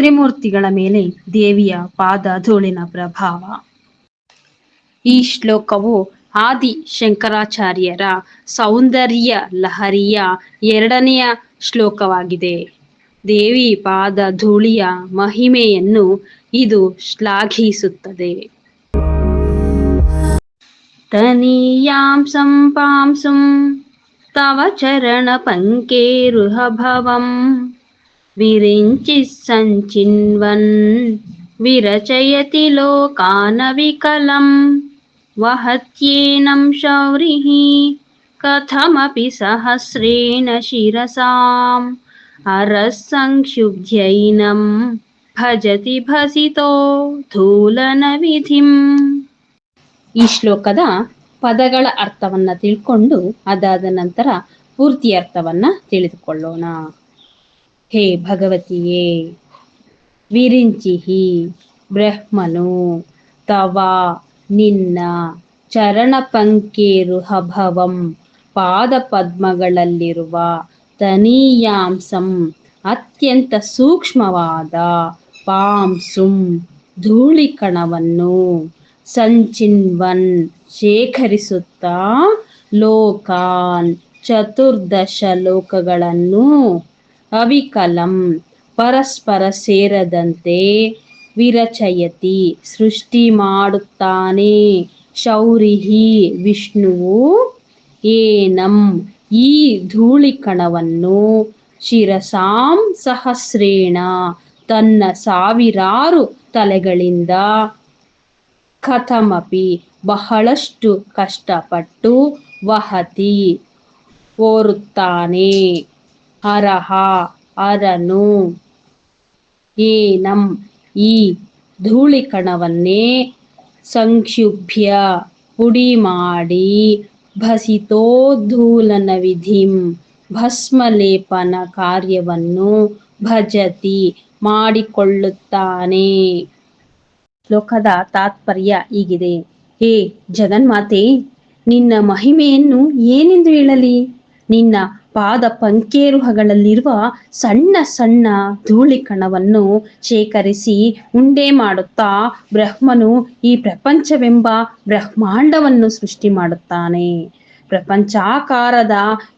ತ್ರಿಮೂರ್ತಿಗಳ ಮೇಲೆ ದೇವಿಯ ಪಾದ ಧೂಳಿನ ಪ್ರಭಾವ. ಈ ಶ್ಲೋಕವು ಆದಿ ಶಂಕರಾಚಾರ್ಯರ ಸೌಂದರ್ಯ ಲಹರಿಯ ಎರಡನೆಯ ಶ್ಲೋಕವಾಗಿದೆ. ದೇವಿ ಪಾದ ಧೂಳಿಯ ಮಹಿಮೆಯನ್ನು ಇದು ಶ್ಲಾಘಿಸುತ್ತದೆ. ತನೀಯಾಂ ತವ ಚರಣ ಪಂಕೇರುಹಭವಂ విరించి సంచిన్వన్. విరచయతి లోకాన వికలం వహత్యేనం శౌరిः కథమపి సహస్రేణ శిరసాం. అరస్సంక్షుబ్ధ్యైనం. భజతి భసితో ధూలన విధిం ఈ శ్లోకద ಪದಗಳ ಅರ್ಥವನ್ನ ತಿಳ್ಕೊಂಡು ಅದಾದ ನಂತರ ಪೂರ್ತಿ ಅರ್ಥವನ್ನ ತಿಳಿದುಕೊಳ್ಳೋಣ. ಹೇ ಭಗವತಿಯೇ, ವಿರಿಂಚಿಹಿ ಬ್ರಹ್ಮನು, ತವ ನಿನ್ನ ಚರಣ ಪಂಕೇರುಹಭವಂ ಪಾದ ಪದ್ಮಗಳಲ್ಲಿರುವ ತನೀಯಾಂಸಂ ಅತ್ಯಂತ ಸೂಕ್ಷ್ಮವಾದ ಪಾಂಸುಂ ಧೂಳಿಕಣವನ್ನು ಸಂಚಿನ್ವನ್ ಶೇಖರಿಸುತ್ತಾ ಲೋಕಾನ್ ಚತುರ್ದಶ ಲೋಕಗಳನ್ನು ಅವಿಕಲಂ ಪರಸ್ಪರ ಸೇರದಂತೆ ವಿರಚಯತಿ, ಸೃಷ್ಟಿ ಮಾಡುತ್ತಾನೆ. ಶೌರಿಹಿ ವಿಷ್ಣುವು, ಏನಂ ಈ ಧೂಳಿಕಣವನ್ನು ಶಿರಸಾಂ ಸಹಸ್ರೇಣ, ತನ್ನ ಸಾವಿರಾರು ತಲೆಗಳಿಂದ ಕಥಮಪಿ ಬಹಳಷ್ಟು ಕಷ್ಟಪಟ್ಟು ವಹತಿ ಓರುತ್ತಾನೆ. ಅರಹ ಅರನು ಏನಂ ಈ ಧೂಳಿಕಣವನ್ನೇ ಸಂಕ್ಷುಭ್ಯ ಪುಡಿ ಮಾಡಿ ಭಸಿತೋಧೂಲನ ವಿಧಿಂ. ಭಸ್ಮಲೇಪನ ಕಾರ್ಯವನ್ನು ಭಜತಿ ಮಾಡಿಕೊಳ್ಳುತ್ತಾನೆ. ಶ್ಲೋಕದ ತಾತ್ಪರ್ಯ ಹೀಗಿದೆ. ಹೇ ಜಗನ್ಮಾತೆ, ನಿನ್ನ ಮಹಿಮೆಯನ್ನು ಏನೆಂದು ಹೇಳಲಿ? ನಿನ್ನ ಪಾದ ಪಂಕೇರುಹಗಳಲ್ಲಿರುವ ಸಣ್ಣ ಸಣ್ಣ ಧೂಳಿಕಣವನ್ನು ಶೇಖರಿಸಿ ಉಂಡೆ ಮಾಡುತ್ತಾ ಬ್ರಹ್ಮನು ಈ ಪ್ರಪಂಚವೆಂಬ ಬ್ರಹ್ಮಾಂಡವನ್ನು ಸೃಷ್ಟಿ ಮಾಡುತ್ತಾನೆ. ಪ್ರಪಂಚಾಕಾರದ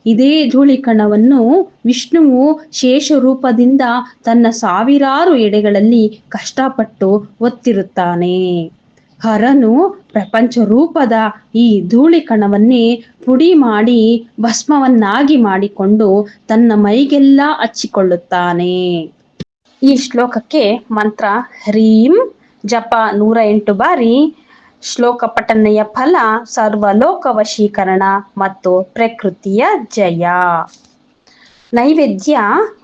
ಇದೇ ಧೂಳಿಕಣವನ್ನು ವಿಷ್ಣುವು ಶೇಷ ರೂಪದಿಂದ ತನ್ನ ಸಾವಿರಾರು ಎಡೆಗಳಲ್ಲಿ ಕಷ್ಟಪಟ್ಟು ಒತ್ತಿರುತ್ತಾನೆ. ಹರನು ಪ್ರಪಂಚ ರೂಪದ ಈ ಧೂಳಿ ಕಣವನ್ನೇ ಪುಡಿ ಮಾಡಿ ಭಸ್ಮವನ್ನಾಗಿ ಮಾಡಿಕೊಂಡು ತನ್ನ ಮೈಗೆಲ್ಲ ಹಚ್ಚಿಕೊಳ್ಳುತ್ತಾನೆ. ಈ ಶ್ಲೋಕಕ್ಕೆ ಮಂತ್ರ ಹ್ರೀಂ, ಜಪ ನೂರ ಎಂಟು ಬಾರಿ. ಶ್ಲೋಕ ಪಠನೆಯ ಫಲ ಸರ್ವಲೋಕ ವಶೀಕರಣ ಮತ್ತು ಪ್ರಕೃತಿಯ ಜಯ. ನೈವೇದ್ಯ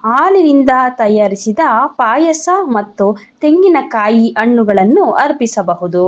ಹಾಲಿನಿಂದ ತಯಾರಿಸಿದ ಪಾಯಸ ಮತ್ತು ತೆಂಗಿನಕಾಯಿ ಹಣ್ಣುಗಳನ್ನು ಅರ್ಪಿಸಬಹುದು.